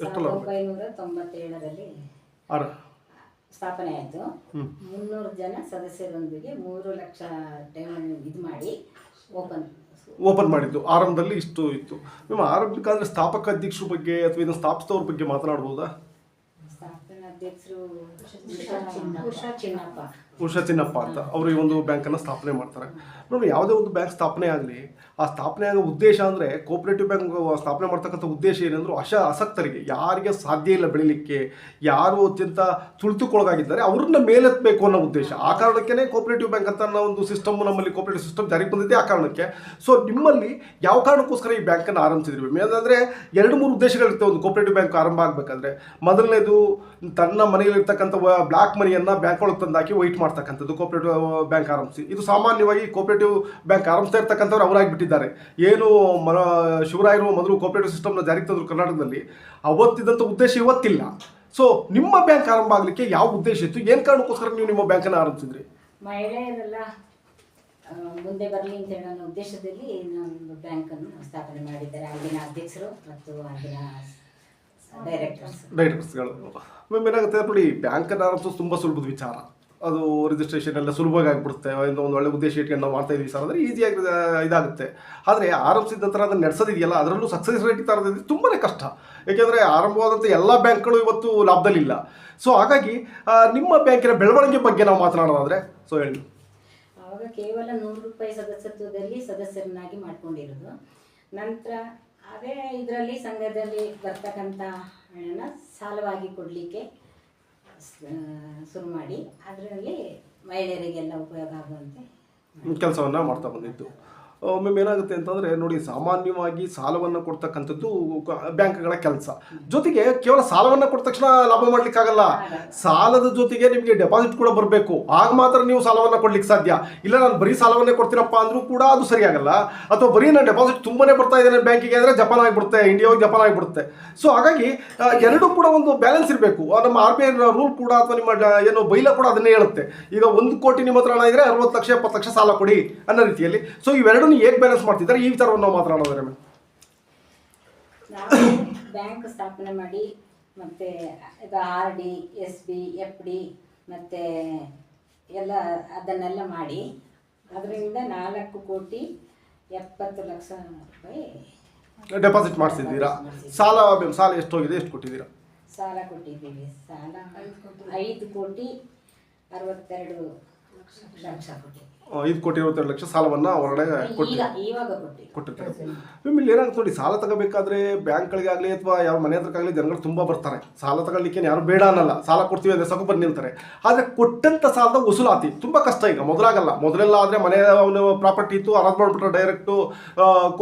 ಸಾವಿರದ ಒಂಬೈನೂರ ತೊಂಬತ್ತೇಳರಲ್ಲಿ ಆರ. ಸ್ಥಾಪನೆ ಆಯಿತು. ಮುನ್ನೂರು ಜನ ಸದಸ್ಯರೊಂದಿಗೆ ಮೂರು ಲಕ್ಷ ಠೇವಣಿ ಇದು ಮಾಡಿ ಓಪನ್ ಓಪನ್ ಮಾಡಿದ್ದು. ಆರಂಭದಲ್ಲಿ ಇಷ್ಟು ಇತ್ತು. ನಿಮ್ಮ ಆರಂಭಿಕ ಅಂದರೆ ಸ್ಥಾಪಕ ಅಧ್ಯಕ್ಷರ ಬಗ್ಗೆ ಅಥವಾ ಇದನ್ನು ಸ್ಥಾಪಿಸಿದವ್ರ ಬಗ್ಗೆ ಮಾತನಾಡಬಹುದಾ ಸ್ಥಾಪನಾ ಅಧ್ಯಕ್ಷರು ಉಷಾ ಚಿನ್ನಪ್ಪ. ಉಷಾ ಚಿನ್ನಪ್ಪ ಅಂತ ಅವರು ಈ ಒಂದು ಬ್ಯಾಂಕನ್ನು ಸ್ಥಾಪನೆ ಮಾಡ್ತಾರೆ. ನೋಡಿ, ಯಾವುದೇ ಒಂದು ಬ್ಯಾಂಕ್ ಸ್ಥಾಪನೆ ಆಗಲಿ, ಆ ಸ್ಥಾಪನೆ ಆಗೋ ಉದ್ದೇಶ ಅಂದರೆ ಕೋಪರೇಟಿವ್ ಬ್ಯಾಂಕ್ ಸ್ಥಾಪನೆ ಮಾಡ್ತಕ್ಕಂಥ ಉದ್ದೇಶ ಏನಂದ್ರೂ ಅಶ ಆಸಕ್ತರಿಗೆ, ಯಾರಿಗೆ ಸಾಧ್ಯ ಇಲ್ಲ ಬೆಳಿಲಿಕ್ಕೆ, ಯಾರು ಅತ್ಯಂತ ತುಳಿತುಕೊಳಗಾಗಿದ್ದಾರೆ, ಅವ್ರನ್ನ ಮೇಲೆತ್ತಬೇಕು ಅನ್ನೋ ಉದ್ದೇಶ. ಆ ಕಾರಣಕ್ಕೇ ಕೋಪರೇಟಿವ್ ಬ್ಯಾಂಕ್ ಅಂತ ಅನ್ನೋ ಒಂದು ಸಿಸ್ಟಮ್ ನಮ್ಮಲ್ಲಿ ಕೋಪರೇಟಿವ್ ಸಿಸ್ಟಮ್ ಜಾರಿಗೆ ಬಂದಿದೆ. ಆ ಕಾರಣಕ್ಕೆ ಸೊ ನಿಮ್ಮಲ್ಲಿ ಯಾವ ಕಾರಣಕ್ಕೋಸ್ಕರ ಈ ಬ್ಯಾಂಕನ್ನು ಆರಂಭಿಸಿದ್ವಿ ಅಂದರೆ ಎರಡು ಮೂರು ಉದ್ದೇಶಗಳಿರ್ತವೆ. ಒಂದು ಕೋಪರೇಟಿವ್ ಬ್ಯಾಂಕ್ ಆರಂಭ ಆಗಬೇಕಾದ್ರೆ, ಮೊದಲನೇದು ತನ್ನ ಮನೆಯಲ್ಲಿರ್ತಕ್ಕಂಥ ಬ್ಲಾಕ್ ಮನಿಯನ್ನು ಬ್ಯಾಂಕ್ ಒಳಗೆ ತಂದಾಕಿ ವೈಟ್ ಮಾಡ್ತಕ್ಕಂಥದ್ದು ಕೋಪರೇಟಿವ್ ಬ್ಯಾಂಕ್ ಆರಂಭಿಸಿ ಇದು ಸಾಮಾನ್ಯವಾಗಿ ಕೋಪರೇಟಿವ್ ಬ್ಯಾಂಕ್ ಆರಂಭಿಸ್ತಾ ಇರ್ತಕ್ಕಂಥವ್ರು ಅವರಾಗಿಬಿಟ್ಟಿದ್ದಾರೆ ಏನು ಮನ ಶಿವರಾಯರು ಮೊದಲು ಕೋಪರೇಟಿವ್ ಸಿಸ್ಟಮ್ನ ಜಾರಿಗೆ ತಂದರು ಕರ್ನಾಟಕದಲ್ಲಿ. ಅವತ್ತಿದ್ದಂಥ ಉದ್ದೇಶ ಇವತ್ತಿಲ್ಲ. ಸೊ ನಿಮ್ಮ ಬ್ಯಾಂಕ್ ಆರಂಭ ಆಗಲಿಕ್ಕೆ ಯಾವ ಉದ್ದೇಶ ಇತ್ತು? ಏನು ಕಾರಣಕ್ಕೋಸ್ಕರ ನೀವು ನಿಮ್ಮ ಬ್ಯಾಂಕನ್ನು ಆರಂಭಿಸಿದ್ರಿ? ಮಹಿಳೆಯರೆಲ್ಲ ಮುಂದೆ ಬರಲಿ ಅಂತ ಹೇಳೋ ಉದ್ದೇಶದಲ್ಲಿ ನಮ್ಮ ಬ್ಯಾಂಕನ್ನು ಸ್ಥಾಪನೆ ಮಾಡಿದ್ದಾರೆ. ಅಲ್ಲಿನ ಅಧ್ಯಕ್ಷರು ಮತ್ತು ಆಗಿನ ಡೈರೆಕ್ಟರ್ಸ್ ಡೈರೆಕ್ಟರ್ಸ್ಗಳು ಮ್ಯಾಮ್ ಏನಾಗುತ್ತೆ ನೋಡಿ ಬ್ಯಾಂಕನ್ನು ಆರಂಭಿಸೋದು ತುಂಬ ಸುಲಭದ ವಿಚಾರ. ಅದು ರಿಜಿಸ್ಟ್ರೇಷನ್ ಎಲ್ಲ ಸುಲಭವಾಗಿ ಆಗಿಬಿಡುತ್ತೆ ಒಂದು ಒಳ್ಳೆ ಉದ್ದೇಶ ಇಟ್ಕೊಂಡು ನಾವು ಮಾಡ್ತಾ ಇದ್ದೀವಿ ಸರ್. ಅಂದರೆ ಈಸಿಯಾಗಿ ಇದಾಗುತ್ತೆ. ಆದರೆ ಆರಂಭಿಸಿದ ನಂತರ ಅದನ್ನು ನಡೆಸೋದಿದೆಯಲ್ಲ, ಅದರಲ್ಲೂ ಸಕ್ಸಸ್ ರೇಟ್ ತರೋದಿದ್ದು ತುಂಬಾ ಕಷ್ಟ. ಏಕೆಂದರೆ ಆರಂಭವಾದಂಥ ಎಲ್ಲ ಬ್ಯಾಂಕ್ಗಳು ಇವತ್ತು ಲಾಭದಲ್ಲಿಲ್ಲ. ಸೊ ಹಾಗಾಗಿ ನಿಮ್ಮ ಬ್ಯಾಂಕಿನ ಬೆಳವಣಿಗೆ ಬಗ್ಗೆ ನಾವು ಮಾತನಾಡೋದಾದರೆ ಸೊ ಹೇಳಿ. ಕೇವಲ ನೂರು ರೂಪಾಯಿ ಸದಸ್ಯತ್ವದಲ್ಲಿ ಸದಸ್ಯರನ್ನಾಗಿ ಮಾಡ್ಕೊಂಡಿರೋದು. ನಂತರ ಅದೇ ಇದರಲ್ಲಿ ಸಂಘದಲ್ಲಿ ಬರ್ತಕ್ಕಂಥ ಹಣನ ಸಾಲವಾಗಿ ಕೊಡಲಿಕ್ಕೆ ಶುರು ಮಾಡಿ ಅದರಲ್ಲಿ ಮಹಿಳೆಯರಿಗೆಲ್ಲ ಉಪಯೋಗ ಆಗುವಂತೆ ಕೆಲಸವನ್ನು ಮಾಡ್ತಾ ಬಂದಿದ್ದು. ಒಮ್ಮೆ ಏನಾಗುತ್ತೆ ಅಂತಂದರೆ ನೋಡಿ, ಸಾಮಾನ್ಯವಾಗಿ ಸಾಲವನ್ನು ಕೊಡ್ತಕ್ಕಂಥದ್ದು ಬ್ಯಾಂಕ್ಗಳ ಕೆಲಸ. ಜೊತೆಗೆ ಕೇವಲ ಸಾಲವನ್ನು ಕೊಟ್ಟ ತಕ್ಷಣ ಲಾಭ ಮಾಡ್ಲಿಕ್ಕಾಗಲ್ಲ. ಸಾಲದ ಜೊತೆಗೆ ನಿಮಗೆ ಡೆಪಾಸಿಟ್ ಕೂಡ ಬರಬೇಕು. ಆಗ ಮಾತ್ರ ನೀವು ಸಾಲವನ್ನು ಕೊಡ್ಲಿಕ್ಕೆ ಸಾಧ್ಯ. ಇಲ್ಲ, ನಾನು ಬರೀ ಸಾಲವನ್ನೇ ಕೊಡ್ತೀರಪ್ಪ ಅಂದ್ರೂ ಕೂಡ ಅದು ಸರಿಯಾಗಲ್ಲ. ಅಥವಾ ಬರೀ ನಾನು ಡೆಪಾಸಿಟ್ ತುಂಬನೇ ಬರ್ತಾ ಇದ್ದೇನೆ ಬ್ಯಾಂಕಿಗೆ ಅಂದರೆ ಜಪಾನ್ ಆಗಿಬಿಡುತ್ತೆ ಇಂಡಿಯಾ ಹೋಗಿ ಜಪಾನ್ ಆಗಿಬಿಡುತ್ತೆ. ಸೊ ಹಾಗಾಗಿ ಎರಡೂ ಕೂಡ ಒಂದು ಬ್ಯಾಲೆನ್ಸ್ ಇರಬೇಕು. ನಮ್ಮ ಆರ್ ಬಿ ಐ ರೂಲ್ ಕೂಡ ಅಥವಾ ನಿಮ್ಮ ಏನು ಬೈಲ ಕೂಡ ಅದನ್ನೇ ಹೇಳುತ್ತೆ. ಈಗ ಒಂದು ಕೋಟಿ ನಿಮ್ಮ ಹತ್ರ ಹಣ ಇದ್ರೆ ಅರವತ್ತು ಲಕ್ಷ, ಎಪ್ಪತ್ತು ಲಕ್ಷ ಸಾಲ ಕೊಡಿ ಅನ್ನೋ ರೀತಿಯಲ್ಲಿ. ಸೊ ಇವೆರಡೂ ಹೇಗೆ ಬ್ಯಾಲೆನ್ಸ್ ಮಾಡ್ತಿದ್ದಾರೆ? ಈ ವಿಚಾರವನ್ನು ನಾವು ಮಾತನಾಡೋದ್ರೆ ಬ್ಯಾಂಕ್ ಸ್ಥಾಪನೆ ಮಾಡಿ ಮತ್ತೆ ಈಗ R D S B F D ಮತ್ತೆ ಎಲ್ಲ ಅದನ್ನೆಲ್ಲ ಮಾಡಿ ಅದರಿಂದ ನಾಲ್ಕು ಕೋಟಿ ಎಪ್ಪತ್ತು ಲಕ್ಷ ರೂಪಾಯಿ ಡೆಪಾಸಿಟ್ ಮಾಡಿಸಿದ್ದೀರಾ? ಸಾಲ ಸಾಲ ಎಷ್ಟು ಹೋಗಿದೆ ಎಷ್ಟು ಕೊಟ್ಟಿದ್ದೀರಾ? ಸಾಲ ಕೊಟ್ಟಿದ್ದೀವಿ ಸಾಲ ಐದು ಕೋಟಿ ಅರವತ್ತೆರಡು ಲಕ್ಷ ಐದು ಕೋಟಿ ಇರುವತ್ತೆರಡು ಲಕ್ಷ ಸಾಲವನ್ನು ಹೊರಗಡೆ ಕೊಟ್ಟು ಈಗ ಇವಾಗ ಕೊಟ್ಟಿದ್ದೀವಿ. ಕೊಟ್ಟಿರ್ತಾರೆ? ಮ್ಯಾಮ್ ಇಲ್ಲಿ ಏನಾಗುತ್ತೆ ನೋಡಿ ಸಾಲ ತಗೋಬೇಕಾದ್ರೆ ಬ್ಯಾಂಕ್ಗಳಿಗಾಗಲಿ ಅಥವಾ ಯಾವ ಮನೆ ಹತ್ರಕ್ಕಾಗಲಿ ಜನಗಳು ತುಂಬ ಬರ್ತಾರೆ. ಸಾಲ ತಗೊಳ್ಲಿಕ್ಕೆ ಯಾರು ಬೇಡ ಅನ್ನಲ್ಲ. ಸಾಲ ಕೊಡ್ತೀವಿ ಅಂದರೆ ಸಾಕು ಬಂದು ನಿಲ್ತಾರೆ ಆದರೆ ಕೊಟ್ಟಂಥ ಸಾಲದ ವಸೂಲಾತಿ ತುಂಬ ಕಷ್ಟ ಈಗ ಮೊದಲಾಗಲ್ಲ. ಮೊದಲೆಲ್ಲ ಆದರೆ ಮನೆ ಅವನು ಪ್ರಾಪರ್ಟಿ ಇತ್ತು ಅರಾಜ್ ಮಾಡಿಬಿಟ್ರೆ ಡೈರೆಕ್ಟು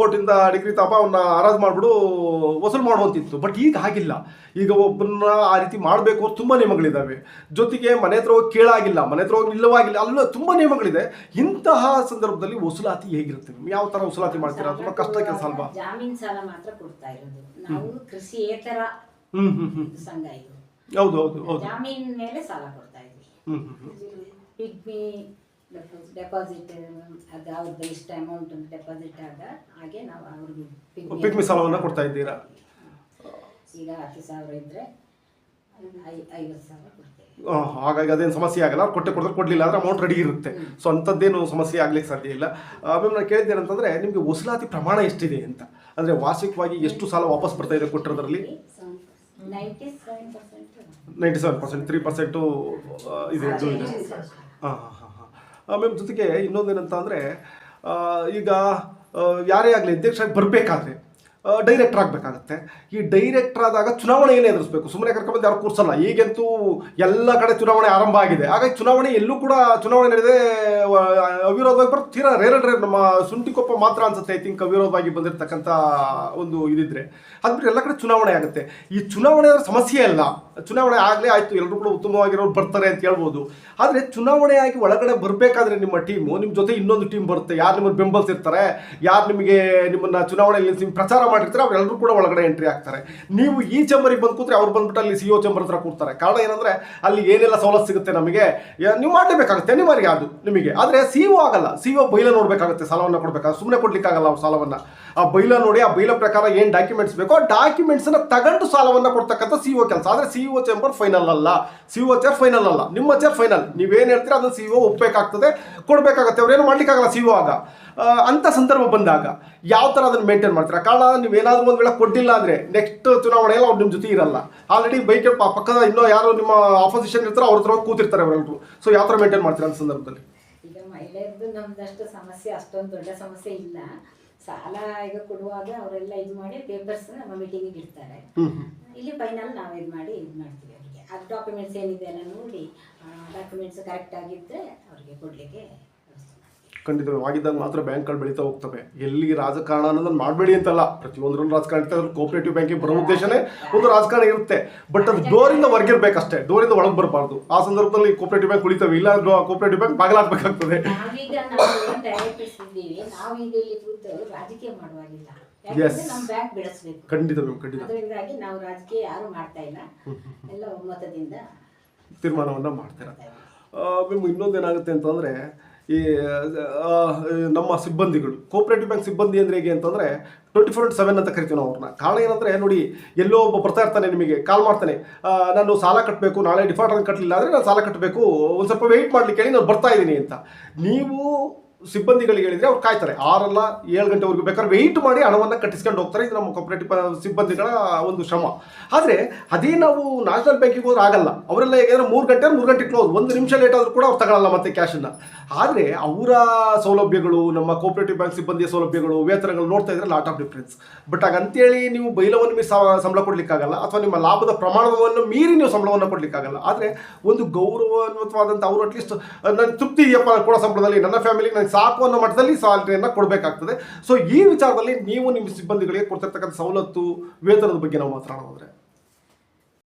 ಕೋರ್ಟಿಂದ ಡಿಗ್ರಿ ತಾಪ ಅವನ್ನ ಅರಾಜ್ ಮಾಡಿಬಿಡು ವಸೂಲು ಮಾಡುವಂತಿತ್ತು. ಬಟ್ ಈಗ ಆಗಿಲ್ಲ ಈಗ ಒಬ್ಬನ ಆ ರೀತಿ ಮಾಡಬೇಕು ತುಂಬ ನಿಯಮಗಳಿದ್ದಾವೆ ಜೊತೆಗೆ ಮನೆ ಹತ್ರ ಹೋಗಿ ಕೇಳಾಗಿಲ್ಲ ಮನೆ ಹತ್ರ ಹೋಗಿ ನಿಲ್ಲವಾಗಿಲ್ಲ. ಅಲ್ಲ ತುಂಬ ನಿಯಮಗಳಿದೆ. ಇಂತಹ ಸಂದರ್ಭದಲ್ಲಿ ವಸೂಲಾತಿ ಹೇಗಿರುತ್ತೆ? ಯಾವ ತರ ವಸೂಲಾತಿ ಮಾಡ್ತೀರಾ? ತುಂಬಾ ಕಷ್ಟ ಕೆಲಸ ಅಲ್ವಾ? ಜಾಮೀನ್ ಸಾಲ ಮಾತ್ರ ಕೊಡ್ತಾ ಇರೋದು. ನಾವು ಕೃಷಿಯೇತರ ಸಂಘ ಇದು. ಹೌದು ಹೌದು ಹೌದು. ಜಾಮೀನ್ ಮೇಲೆ ಸಾಲ ಕೊಡ್ತಾ ಇದ್ವಿ. ಪಿಗ್ಮಿ ಡೆಪಾಸಿಟ್ ಅದು ಅವ್ರದ್ದು ಇಷ್ಟ ಅಮೌಂಟ್ ಡೆಪಾಸಿಟ್ ಆಗ ಹಾಗೆ ನಾವು ಅವ್ರಿಗೆ ಪಿಗ್ಮಿ ಸಾಲವನ್ನು ಕೊಡ್ತಾ ಇದ್ದೀರಾ? ಈಗ ಹತ್ತು ಸಾವಿರ ಇದ್ರೆ ಐವತ್ತು ಸಾವಿರ ಕೊಡ್ತೇವೆ. ಹಾಗಾಗಿ ಅದೇನು ಸಮಸ್ಯೆ ಆಗಲ್ಲ. ಅವ್ರು ಕೊಟ್ಟೆ ಕೊಟ್ಟರೆ ಕೊಡಲಿಲ್ಲ ಅಂದರೆ ಅಮೌಂಟ್ ರೆಡಿ ಇರುತ್ತೆ. ಸೊ ಅಂಥದ್ದೇನು ಸಮಸ್ಯೆ ಆಗಲಿಕ್ಕೆ ಸಾಧ್ಯ ಇಲ್ಲ. ಆಮೇಲೆ ನಾನು ಕೇಳಿದ್ದೇನೆ ಅಂತಂದರೆ ನಿಮಗೆ ವಸೂಲಾತಿ ಪ್ರಮಾಣ ಎಷ್ಟಿದೆ ಅಂತ. ಅಂದರೆ ವಾರ್ಷಿಕವಾಗಿ ಎಷ್ಟು ಸಾಲ ವಾಪಸ್ ಬರ್ತಾ ಇದೆ ಕೊಟ್ಟಿರೋದ್ರಲ್ಲಿ? Ninety seven percent three percent ಇದೆ ಹಾಂ ಹಾಂ ಹಾಂ ಹಾಂ. ಆಮೇಲೆ ಜೊತೆಗೆ ಇನ್ನೊಂದೇನಂತ ಅಂದರೆ ಈಗ ಯಾರೇ ಆಗಲಿ ಅಧ್ಯಕ್ಷರಾಗಿ ಬರಬೇಕಾದ್ರೆ ಡೈರೆಕ್ಟರ್ ಆಗಬೇಕಾಗತ್ತೆ. ಈ ಡೈರೆಕ್ಟರ್ ಆದಾಗ ಚುನಾವಣೆ ಏನು ಎದುರಿಸಬೇಕು ಸುಮ್ಮನೆ ಕರ್ಕೊಂಡ್ಬಂದು ಯಾರು ಕೂರ್ಸಲ್ಲ. ಈಗಂತೂ ಎಲ್ಲ ಕಡೆ ಚುನಾವಣೆ ಆರಂಭ ಆಗಿದೆ. ಹಾಗಾಗಿ ಚುನಾವಣೆ ಎಲ್ಲೂ ಕೂಡ ಚುನಾವಣೆ ನಡೆದೇ ಅವಿರೋಧವಾಗಿ ಬರ್ತೀವಿ ತೀರಾ ರೇರ್ ರೇರ್ ನಮ್ಮ ಸುಂಟಿಕೊಪ್ಪ ಮಾತ್ರ ಅನ್ಸುತ್ತೆ ಐ ಥಿಂಕ್ ಅವಿರೋಧವಾಗಿ ಬಂದಿರತಕ್ಕಂಥ ಒಂದು ಇದಿದ್ರೆ. ಅದ್ಬಿಟ್ಟು ಎಲ್ಲ ಕಡೆ ಚುನಾವಣೆ ಆಗುತ್ತೆ. ಈ ಚುನಾವಣೆ ಸಮಸ್ಯೆ ಅಲ್ಲ. ಚುನಾವಣೆ ಆಗಲೇ ಆಯಿತು ಎಲ್ಲರೂ ಕೂಡ ಉತ್ತಮವಾಗಿರೋರು ಬರ್ತಾರೆ ಅಂತ ಹೇಳ್ಬೋದು. ಆದರೆ ಚುನಾವಣೆ ಆಗಿ ಒಳಗಡೆ ಬರಬೇಕಾದ್ರೆ ನಿಮ್ಮ ಟೀಮು ನಿಮ್ಮ ಜೊತೆ ಇನ್ನೊಂದು ಟೀಮ್ ಬರುತ್ತೆ. ಯಾರು ನಿಮ್ಮನ್ನು ಬೆಂಬಲಿಸಿರ್ತಾರೆ, ಯಾರು ನಿಮಗೆ ನಿಮ್ಮನ್ನು ಚುನಾವಣೆಯಲ್ಲಿ ನಿಮ್ಮ ಪ್ರಚಾರ ಮಾಡಿರ್ತಾರೆ ಅವರೆಲ್ಲರೂ ಕೂಡ ಒಳಗಡೆ ಎಂಟ್ರಿ ಆಗ್ತಾರೆ. ನೀವು ಈ ಚಂಬರಿಗೆ ಬಂದು ಕೂತ್ರೆ ಅವ್ರು ಬಂದ್ಬಿಟ್ಟು ಅಲ್ಲಿ ಸಿ ಒ ಚಂಬರ್ ಹತ್ರ ಕೂರ್ತಾರೆ. ಕಾರಣ ಏನಂದರೆ, ಅಲ್ಲಿ ಏನೆಲ್ಲ ಸವಲತ್ತು ಸಿಗುತ್ತೆ ನಮಗೆ ನೀವು ಮಾಡಲೇಬೇಕಾಗುತ್ತೆ ಅನಿವಾರ್ಯ ಅದು ನಿಮಗೆ. ಆದರೆ ಸಿ ಒ ಆಗಲ್ಲ. ಸಿ ಒ ಬೈಲ ನೋಡಬೇಕಾಗುತ್ತೆ, ಸಾಲವನ್ನು ಕೊಡಬೇಕಾಗ ಸುಮ್ಮನೆ ಕೊಡಲಿಕ್ಕಾಗಲ್ಲ ಅವ್ರು ಸಾಲವನ್ನು. ಆ ಬೈಲ ನೋಡಿ, ಆ ಬೈಲ ಪ್ರಕಾರ ಏನು ಡಾಕ್ಯುಮೆಂಟ್ಸ್ ಬೇಕೋ ಆ ಡಾಕ್ಯುಮೆಂಟ್ಸನ್ನು ತಗೊಂಡು ಸಾಲವನ್ನು ಕೊಡ್ತಕ್ಕಂಥ ಸಿ ಒ ಕೆಲಸ. ಆದರೆ ಸಿ ಒ ಚೇಂಬರ್ ಫೈನಲ್ ಅಲ್ಲ. ಸಿ ಒ ಚೇರ್ ಫೈನಲ್ ಅಲ್ಲ. ನಿಮ್ಮ ಚೇರ್ ಫೈನಲ್ ನೀವೇನು ಹೇಳ್ತೀರ ಅದನ್ನು ಸಿ ಒ ಒಪ್ಪಬೇಕಾಗ್ತದೆ ಕೊಡಬೇಕಾಗತ್ತೆ ಅವ್ರೇನು ಮಾಡ್ಲಿಕ್ಕಾಗಲ್ಲ ಸಿ ಒ ಆಗ. ಆ, ಅಂಥ ಸಂದರ್ಭ ಬಂದಾಗ ಯಾವ ಥರ ಅದನ್ನು ಮೇಂಟೈನ್ ಮಾಡ್ತೀರಾ? ಕಾರಣ ನೀವು ಏನಾದರೂ ಒಂದು ವೇಳೆ ಕೊಟ್ಟಿಲ್ಲ ಅಂದರೆ ನೆಕ್ಸ್ಟ್ ಚುನಾವಣೆಯಲ್ಲ ಅವ್ರು ನಿಮ್ಮ ಜೊತೆ ಇರಲ್ಲ. ಆಲ್ರೆಡಿ ಬೈಕ್ ಪಕ್ಕದ ಇನ್ನೂ ಯಾರು ನಿಮ್ಮ ಆಪೋಸಿಷನ್ ಇರ್ತಾರೋ ಅವ್ರ ಹತ್ರ ಕೂತಿರ್ತಾರೆ ಅವರೆಲ್ಲರೂ ಸೊ ಯಾವ ಥರ ಮೇಂಟೈನ್ ಮಾಡ್ತೀರಾ ಅಂತ ಸಂದರ್ಭದಲ್ಲಿ? ಈಗ ಮಹಿಳೆಯರದ್ದು ನಮ್ದಷ್ಟು ಸಮಸ್ಯೆ ಅಷ್ಟೊಂದು ದೊಡ್ಡ ಸಮಸ್ಯೆ ಇಲ್ಲ. ಸಾಲ ಈಗ ಕೊಡುವಾಗ ಅವರೆಲ್ಲ ಇದು ಮಾಡಿ ಪೇಪರ್ಸ್ ನಮ್ಮ ಮೀಟಿಂಗಿಗೆ ಇಡ್ತಾರೆ. ಇಲ್ಲಿ ಫೈನಲ್ ನಾವು ಇದು ಮಾಡಿ ಇದು ಮಾಡ್ತೀವಿ ಅವರಿಗೆ. ಅದು ಡಾಕ್ಯುಮೆಂಟ್ಸ್ ಏನಿದೆ ಎಲ್ಲ ನೋಡಿ ಡಾಕ್ಯುಮೆಂಟ್ಸ್ ಕರೆಕ್ಟ್ ಆಗಿದ್ದರೆ ಅವರಿಗೆ ಕೊಡಲಿಕ್ಕೆ ಖಂಡಿತವಾಗಿದ್ದಾಗ ಮಾತ್ರ ಬ್ಯಾಂಕ್ಗಳು ಬೆಳೀತಾ ಹೋಗ್ತವೆ. ಎಲ್ಲಿ ರಾಜಕಾರಣ ಅನ್ನೋದನ್ನ ಮಾಡಬೇಡಿ ಅಂತಲ್ಲ. ಪ್ರತಿಯೊಂದರಲ್ಲೂ ರಾಜಕಾರಣ ಇರ್ತದೆ ಕೋಪರೇಟಿವ್ ಬ್ಯಾಂಕಿಗೆ ಬರೋ ಉದ್ದೇಶನೇ ಒಂದು ರಾಜಕಾರಣ ಇರುತ್ತೆ. ಬಟ್ ಅದು ಡೋರಿಂದ ಹೊರಗಿರ್ಬೇಕಷ್ಟೇ. ಡೋರಿಂದ ಒಳಗೆ ಬರಬಾರ್ದು. ಆ ಸಂದರ್ಭದಲ್ಲಿ ಕೋಪರೇಟಿವ್ ಬ್ಯಾಂಕ್ ಉಳಿತವೆ. ಇಲ್ಲ ಕೋಪರೇಟಿವ್ ಬ್ಯಾಂಕ್ ಬಾಗಿಲಾಗಬೇಕಾಗ್ತದೆ. ಎಸ್ ಖಂಡಿತ ಮ್ಯಾಮ್ ಖಂಡಿತ. ನಾವು ರಾಜಕೀಯ ಯಾರು ಮಾಡ್ತಾ ಇಲ್ಲ. ಎಲ್ಲ ಒಮ್ಮತದಿಂದ ತೀರ್ಮಾನವನ್ನು ಮಾಡ್ತೀರಾ ಮಾಡ್ತಾ ಇದ್ದೀವಿ. ಮ್ಯಾಮ್ ಇನ್ನೊಂದೇನಾಗುತ್ತೆ ಅಂತಂದರೆ ಈ ನಮ್ಮ ಸಿಬ್ಬಂದಿಗಳು ಕೋಪರೇಟಿವ್ ಬ್ಯಾಂಕ್ ಸಿಬ್ಬಂದಿ ಅಂದರೆ ಹೇಗೆ ಅಂತಂದರೆ ಟ್ವೆಂಟಿ ಫೋರ್ ಸೆವೆನ್ ಅಂತ ಕರಿತೀವಿ ನಾವು ಅವ್ರನ್ನ. ಕಾರಣ ಏನಂದರೆ, ನೋಡಿ, ಎಲ್ಲೋ ಒಬ್ಬ ಬರ್ತಾ ಇರ್ತಾನೆ ನಿಮಗೆ ಕಾಲ್ ಮಾಡ್ತಾನೆ. ನಾನು ಸಾಲ ಕಟ್ಟಬೇಕು ನಾಳೆ ಡಿಫಾಲ್ಟ್ ಕಟ್ಟಲಿಲ್ಲ ಅಂದರೆ ನಾನು ಸಾಲ ಕಟ್ಟಬೇಕು ಒಂದು ಸ್ವಲ್ಪ ವೆಯ್ಟ್ ಮಾಡಲಿಕ್ಕೆ ಹೇಳಿ ನಾನು ಬರ್ತಾ ಇದ್ದೀನಿ ಅಂತ. ನೀವು ಸಿಬ್ಬಂದಿಗಳಿಗೆ ಹೇಳಿದ್ರೆ ಅವ್ರು ಕಾಯ್ತಾರೆ. ಆರಲ್ಲ ಏಳು ಗಂಟೆವರೆಗೂ ಬೇಕಾದ್ರೆ ವೆಯ್ಟ್ ಮಾಡಿ ಹಣವನ್ನು ಕಟ್ಟಿಸ್ಕೊಂಡು ಹೋಗ್ತಾರೆ. ಇದು ನಮ್ಮ ಕೋಪರೇಟಿವ್ ಸಿಬ್ಬಂದಿಗಳ ಒಂದು ಶ್ರಮ. ಆದರೆ ಅದೇ ನಾವು ನ್ಯಾಷನಲ್ ಬ್ಯಾಂಕಿಗೆ ಹೋದ್ರೆ ಆಗಲ್ಲ. ಅವರೆಲ್ಲ ಹೇಗೆಂದ್ರೆ ಮೂರು ಗಂಟೆ ಮೂರು ಗಂಟೆ ಕ್ಲೋಸ್ ಒಂದು ನಿಮಿಷ ಲೇಟ್ ಆದರೂ ಕೂಡ ಅವ್ರು ತಗೊಳ್ಳಲ್ಲ ಮತ್ತೆ ಕ್ಯಾಶನ್ನು ಆದರೆ ಅವರ ಸೌಲಭ್ಯಗಳು, ನಮ್ಮ ಕೋಪರೇಟಿವ್ ಬ್ಯಾಂಕ್ ಸಿಬ್ಬಂದಿಯ ಸೌಲಭ್ಯಗಳು, ವೇತನಗಳು ನೋಡ್ತಾ ಇದ್ರೆ ಲಾಟ್ ಆಫ್ ಡಿಫ್ರೆನ್ಸ್ ಬಟ್ ಆಗ ಅಂತೇಳಿ ನೀವು ಬೈಲವನ್ನು ಮೀರಿ ಸಂಬಳ ಕೊಡಲಿಕ್ಕಾಗಲ್ಲ, ಅಥವಾ ನಿಮ್ಮ ಲಾಭದ ಪ್ರಮಾಣವನ್ನು ಮೀರಿ ನೀವು ಸಂಬಳವನ್ನು ಕೊಡಲಿಕ್ಕಾಗಲ್ಲ. ಆದರೆ ಒಂದು ಗೌರವಾನ್ವಿತವಾದಂಥ ಅವರು ಅಟ್ಲೀಸ್ಟ್ ನನ್ನ ತೃಪ್ತಿ ಇದೆಯಪ್ಪ ಕೊಡೋ ಸಂಬಳದಲ್ಲಿ, ನನ್ನ ಫ್ಯಾಮಿಲಿಗೆ ನನಗೆ ಸಾಕು ಅನ್ನೋ ಮಟ್ಟದಲ್ಲಿ ಸ್ಯಾಲ್ರಿಯನ್ನು ಕೊಡಬೇಕಾಗ್ತದೆ. ಸೊ ಈ ವಿಚಾರದಲ್ಲಿ ನೀವು ನಿಮ್ಮ ಸಿಬ್ಬಂದಿಗಳಿಗೆ ಕೊಡ್ತಿರ್ತಕ್ಕಂಥ ಸವಲತ್ತು, ವೇತನದ ಬಗ್ಗೆ ನಾವು ಮಾತನಾಡೋದ್ರೆ